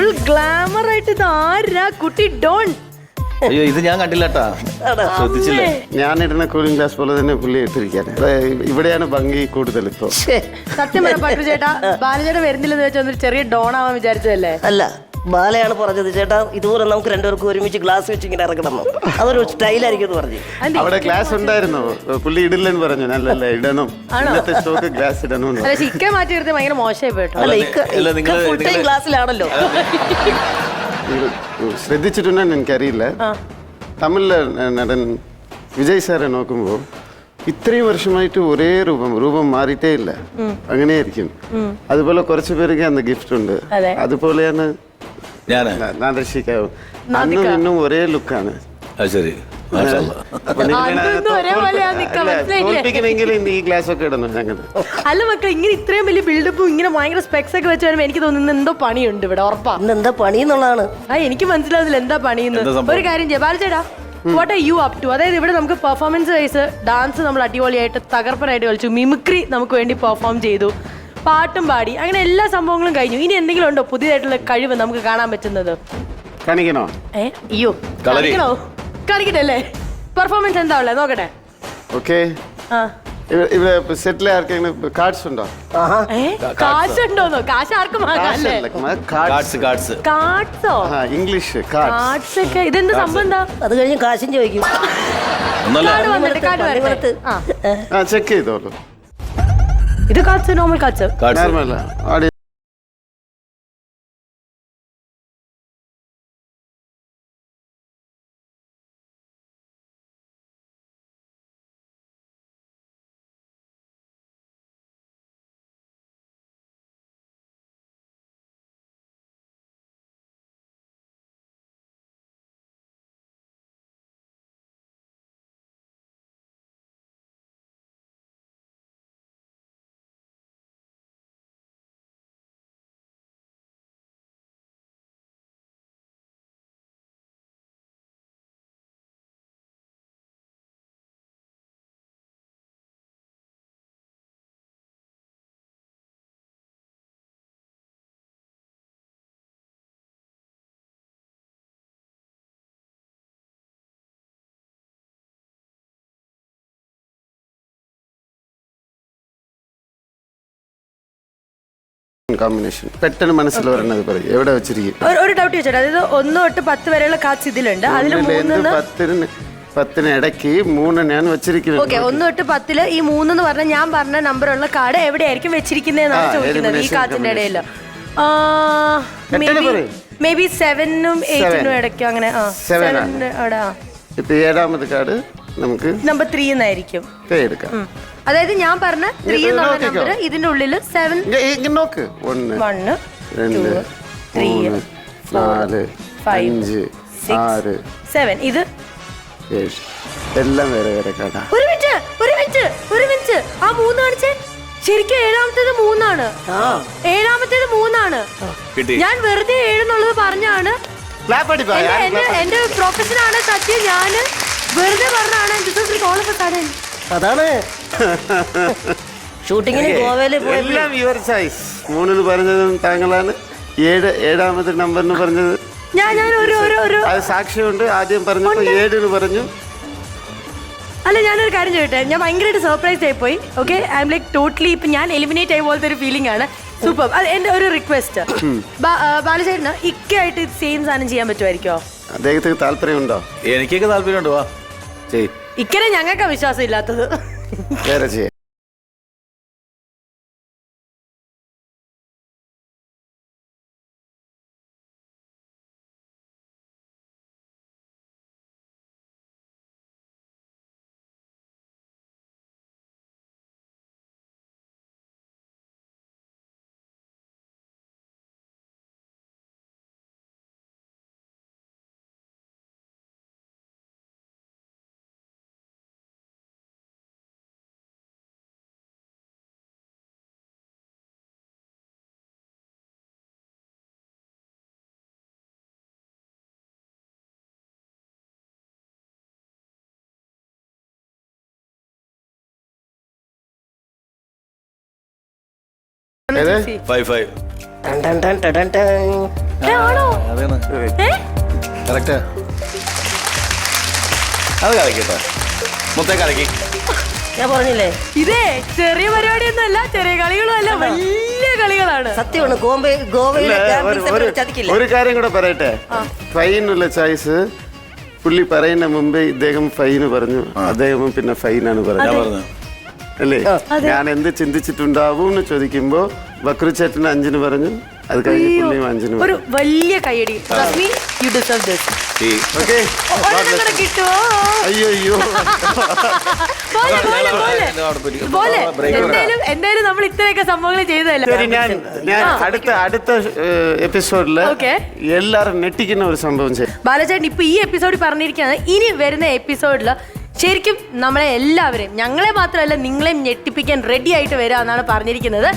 Full glamour ആയിട്ട് ഇത് ആരാ? കുട്ടി ഡോൺ. അയ്യോ ഇത് ഞാൻ കണ്ടില്ലട്ടാ. ശ്രദ്ധിച്ചില്ലേ? ഞാൻ ഇടുന്ന കൂളിംഗ് ഗ്ലാസ് പോലെ തന്നെ പുള്ളി ഇട്ടിരിക്കാൻ ഇവിടെയാണ് ഭംഗി കൂടുതൽ ഇപ്പൊ. സത്യം പറ പട്ടു ചേട്ടാ ബാലചേട്ടൻ വരുന്നില്ലെന്ന് വെച്ചാൽ ചെറിയ ഡോൺ ആവാൻ വിചാരിച്ചതല്ലേ? അല്ല. ബാലയാണ് പറഞ്ഞത് ചേട്ടാ ഇതുപോലെ നമുക്ക് രണ്ടുപേർക്കും ഒരുമിച്ച് ഗ്ലാസ് വെച്ച് ഇങ്ങനെ ഇറക്കണം. അതൊരു സ്റ്റൈലായിരിക്കും എന്ന് പറഞ്ഞു അവിടെ ഗ്ലാസ് ഉണ്ടായിരുന്നു. പുള്ളി ഇടില്ലെന്ന് പറഞ്ഞു. നല്ല ഇടണം. ഇന്നത്തെ സ്റ്റോക്ക് ഗ്ലാസ് ഇടണം അല്ല മാറ്റി ഭയങ്കര മോശമായി പോയിട്ടോ അല്ല ഇക്ക ഫുൾ ടൈം ഗ്ലാസ്സിലാണല്ലോ ഇത് ശ്രദ്ധിച്ചിട്ടുണ്ടെന്ന് എനിക്കറിയില്ല. തമിഴിലെ നടൻ വിജയ് സാറെ നോക്കുമ്പോൾ ഇത്രയും വർഷമായിട്ട് ഒരേ രൂപം രൂപം മാറിയിട്ടേ ഇല്ല. അങ്ങനെയായിരിക്കും. അതുപോലെ കുറച്ചു പേർക്ക് അന്ന് ഗിഫ്റ്റ് ഉണ്ട്. അതുപോലെയാണ് ഞാൻ? നാദർശിക്കാവും അന്നും ഇന്നും ഒരേ ലുക്കാണ്. അത് ശരി മാഷാ അല്ലാ. മക്കളെ ഈ ഗ്ലാസ് ഒക്കെ ഇടണം ഞങ്ങൾ അല്ല മക്കൾ ഇങ്ങനെ ഇത്രയും വലിയ ബിൽഡപ്പും ഇങ്ങനെ ഭയങ്കര സ്പെക്സ് ഒക്കെ വെച്ച് വരുമ്പോ എനിക്ക് തോന്നുന്നു എന്തോ പണിയുണ്ട് ഇവിടെ ഉറപ്പാ. എന്താ പണി എന്നുള്ളതാണ്. ആ എനിക്ക് മനസ്സിലാവുന്നില്ല എന്താ പണിയെന്ന് ഒരു കാര്യം ചെയ്യാം. ചേട്ടാ what are you up to അതായത് ഇവിടെ നമുക്ക് പെർഫോമൻസ് വൈസ് ഡാൻസ് നമ്മൾ അടിപൊളിയായിട്ട് തകർപ്പനായിട്ട് കളിച്ചു. മിമിക്രി നമുക്ക് വേണ്ടി പെർഫോം ചെയ്തു. പാട്ടും പാടി അങ്ങനെ എല്ലാ സംഭവങ്ങളും കഴിഞ്ഞു. ഇനി എന്തെങ്കിലും ഉണ്ടോ പുതിയതായിട്ടുള്ള കഴിവ് നമുക്ക് കാണാൻ പറ്റുന്നത്? കാണിക്കണോ? ഏ? അയ്യോ കളരി. കാണിക്കണോ? കാണിക്കണല്ലേ പെർഫോമൻസ് എന്താ ഉള്ളത് നോക്കട്ടെ. ഓക്കെ. ആ. ഇവിടെ സെറ്റിൽ ആർക്കെങ്കിലും കാർഡ്സ് ഉണ്ടോ? ഏ? കാശ് ഉണ്ടോന്നോ? കാശ് ആർക്കും വാങ്ങാല്ലേ കാർഡ്സ് കാർഡ്സ് കാർഡ്സ് കാർഡ്സോ ഇംഗ്ലീഷ് കാർഡ്സ് കാർഡ്സ് ഒക്കെ. ഇതെന്ത് സംഭവം എന്താ? അത് കഴിഞ്ഞ് കാശും ചോദിക്കും. ഒന്നല്ല. കാർഡ് വന്നിട്ട് കാർഡ് വരട്ടെ. ആ. ആ ചെക്ക് ചെയ്തോളൂ. ഇത് കാർഡ്സ് നോർമൽ കോമ്പിനേഷൻ പെട്ടെന്ന് മനസ്സിൽ വരണത് പറയും. എവിടെ വെച്ചിരിക്കും? ഒരു ഒരു ഡൗട്ട് ചോദിച്ചോട്ടെ. അതായത് ഒന്ന് തൊട്ട് പത്ത് വരെയുള്ള കാർഡ്സ് ഇതിലുണ്ട്. അതിൽ മൂന്നെന്ന് പത്തിന് പത്തിന് ഇടയ്ക്ക് മൂന്ന് ഞാൻ വെച്ചിരിക്കുന്നത് ഓക്കെ ഒന്ന് തൊട്ട് പത്തിൽ ഈ മൂന്നെന്ന് പറഞ്ഞ ഞാൻ പറഞ്ഞ നമ്പറുള്ള കാർഡ് എവിടെയായിരിക്കും വെച്ചിരിക്കുന്നതെന്നാണ് ആ, ചോദിക്കുന്നത് ഈ elimination കാർഡിന്റെ ഇടയിൽ എട്ടന് പറയ്. മേ ബി സെവനും എയ്റ്റിനും ഇടയ്ക്കും അങ്ങനെ. ആ Seven ആണ്. സെവനിന്റെ അവിടെ ആ. ഇപ്പൊ ഏഴാമത് കാർഡ് നമുക്ക് നമ്പർ ത്രീ എന്നായിരിക്കും. പേ എടുക്കാം. അതായത് ഞാൻ പറഞ്ഞ ത്രീ എന്നുള്ള നോക്കിക്കോ. നമ്പർ ഇതിന്റെ ഉള്ളിൽ സെവൻ ഇങ്ങ- ഇങ്ങ് നോക്ക്. ഒന്ന് വണ് രണ്ട് three, മൂന്ന് നാല് five, അഞ്ച് six. ആറ് സെവൻ ഇത്? ഏഴ്. എല്ലാം വേറെ വേറെ കേട്ടാ ഒരു മിനിറ്റ് ഒരു മിനിറ്റ് ഒരു മിനിറ്റ് ആ മൂന്ന് കാണിച്ചേ? ശരിക്കും ഏഴാമത്തേത് മൂന്നാണ്. ഏഴാമത്തേത് മൂന്നാണ്. കിട്ടി. ഞാൻ വെറുതെ ഏഴെന്നുള്ളത് പറഞ്ഞാണ്. ക്ലാപ്പ് അടിപ്പാ. എന്റെ പ്രൊഫഷനാണ് എന്റെ എന്റെ പ്രൊഫഷൻ സത്യം. ഞാൻ വെറുതെ പറഞ്ഞാണ് അതാണ്. ഷൂട്ടിങ്ങിന് ഗോവയിൽ പോയപ്പോൾ എല്ലാം യുവർ സൈസ് മൂന്നിന് പറഞ്ഞതും താങ്കളാണ്. ഏഴ് ഏഴാമത്തെ നമ്പറിന് പറഞ്ഞത്. ഞാൻ ഞാൻ ഒരു ഒരു ഒരു അത് സാക്ഷ്യമുണ്ട്. ആദ്യം പറഞ്ഞപ്പോ ഏഴിന് പറഞ്ഞു. അല്ല ഞാനൊരു കാര്യം ചോദിട്ടെ? ഞാൻ ഭയങ്കരമായിട്ട് സർപ്രൈസ് ആയി പോയി. Okay I am like totally ഇപ്പൊ ഞാൻ എലിമിനേറ്റ് ആയ പോലത്തെ ഒരു ഫീലിംഗ് ആണ്. സൂപ്പർ അത് എന്റെ ഒരു റിക്വസ്റ്റ് ബാലചേട്ടന് ഇക്കായിട്ട് സെയിം സാധനം ചെയ്യാൻ പറ്റുമായിരിക്കോ? അദ്ദേഹത്തിന് താല്പര്യമുണ്ടോ? എനിക്കൊക്കെ താല്പര്യമുണ്ട്. വാ. ചെയ് ഇക്കനെ ഞങ്ങൾക്ക് വിശ്വാസം ഇല്ലാത്തത് വേറെ ചെയ്യാം. Five five. കറക്റ്റാ. അത് കലക്കിട്ടോ മുത്തേ കലക്കി ഞാൻ പറഞ്ഞില്ലേ? ഇതേ ചെറിയ പരിപാടിയൊന്നും അല്ല ചെറിയ കളികളും അല്ല വലിയ കളികളാണ്. സത്യമാണ് ഗോവ ഗോവയിലെ ചതിക്കില്ല? ഒരു കാര്യം കൂടെ പറയട്ടെ. ഫൈനുള്ള ചോയ്സ് പുള്ളി പറയുന്ന മുമ്പേ ഇദ്ദേഹം ഫൈന് പറഞ്ഞു അദ്ദേഹം പിന്നെ ഫൈനാണ് പറഞ്ഞത്. പറഞ്ഞു. അല്ലേ? ഞാൻ എന്ത് ചിന്തിച്ചിട്ടുണ്ടാവും എന്ന് ചോദിക്കുമ്പോ ബക്രുചേട്ടന് അഞ്ചിന് പറഞ്ഞു അത് കഴിഞ്ഞ് പുള്ളിയും അഞ്ചിന് ഒരു വലിയ കൈയടി യു ഡിസേർവ് ദിസ് ഓക്കെ. കിട്ടുമോ അയ്യോ അയ്യോ പോലെ പോലെ പോലെ. എന്നെ അവിടെ പിടിക്കും. പോലെ എന്തായാലും എന്തായാലും നമ്മൾ ഇത്രയൊക്കെ സംഭവങ്ങൾ ചെയ്തതല്ല? ശരി ഞാൻ ഞാൻ അടുത്ത അടുത്ത എപ്പിസോഡിൽ Okay. എല്ലാരും നെട്ടിക്കുന്ന ഒരു സംഭവം ചെയ്യും. ബാലചേട്ടൻ ഇപ്പൊ ഈ എപ്പിസോഡിൽ പറഞ്ഞിരിക്കുകയാണ് ഇനി വരുന്ന എപ്പിസോഡിൽ ശരിക്കും നമ്മളെ എല്ലാവരെയും ഞങ്ങളെ മാത്രമല്ല നിങ്ങളെയും ഞെട്ടിപ്പിക്കാൻ റെഡി ആയിട്ട് വരിക പറഞ്ഞിരിക്കുന്നത്.